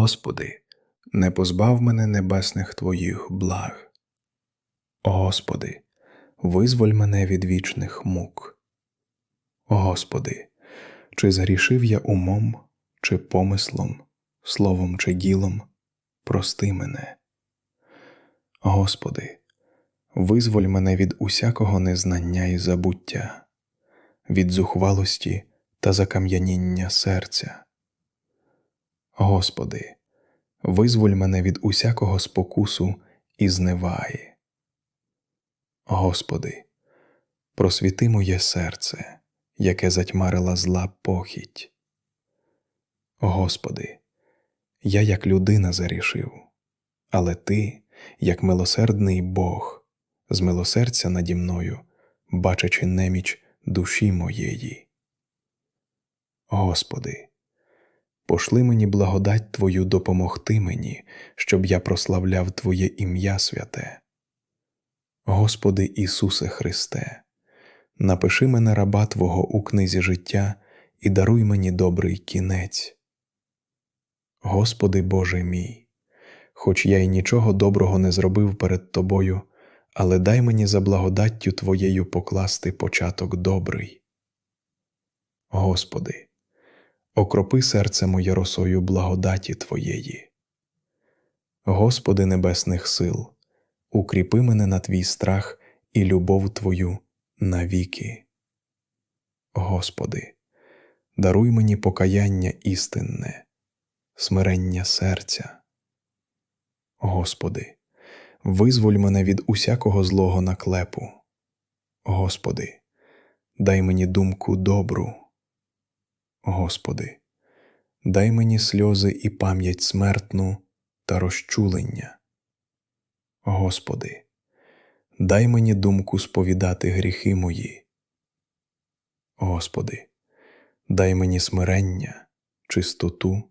Господи, не позбав мене небесних Твоїх благ. Господи, визволь мене від вічних мук. Господи, чи згрішив я умом, чи помислом, словом чи ділом, прости мене. Господи, визволь мене від усякого незнання і забуття, від зухвалості та закам'яніння серця. Господи, визволь мене від усякого спокусу і зневаги. Господи, просвіти моє серце, яке затьмарила зла похідь. Господи, я як людина зарішив, але Ти, як милосердний Бог, змилосердься наді мною, бачачи неміч душі моєї. Господи, пошли мені благодать Твою допомогти мені, щоб я прославляв Твоє ім'я святе. Господи Ісусе Христе, напиши мене раба Твого у книзі життя і даруй мені добрий кінець. Господи Боже мій, хоч я й нічого доброго не зробив перед Тобою, але дай мені за благодаттю Твоєю покласти початок добрий. Господи, окропи серце моє росою благодаті Твоєї. Господи Небесних сил, укріпи мене на Твій страх і любов Твою навіки. Господи, даруй мені покаяння істинне, смирення серця. Господи, визволь мене від усякого злого наклепу. Господи, дай мені думку добру. Господи, дай мені сльози і пам'ять смертну та розчулення. Господи, дай мені думку сповідати гріхи мої. Господи, дай мені смирення, чистоту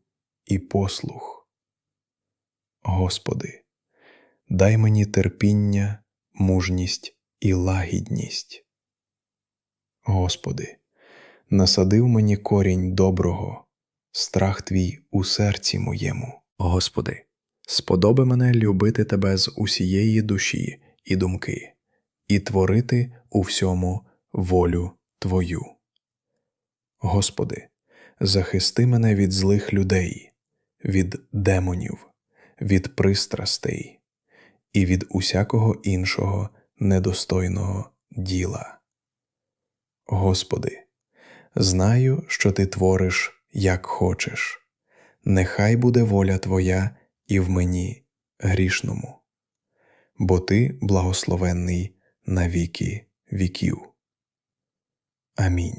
і послух. Господи, дай мені терпіння, мужність і лагідність. Господи, насадив мені корінь доброго, страх Твій у серці моєму. Господи, сподоби мене любити Тебе з усієї душі і думки, і творити у всьому волю Твою. Господи, захисти мене від злих людей, від демонів, від пристрастей і від усякого іншого недостойного діла. Господи, знаю, що Ти твориш, як хочеш, нехай буде воля Твоя і в мені грішному, бо Ти благословенний на віки віків. Амінь.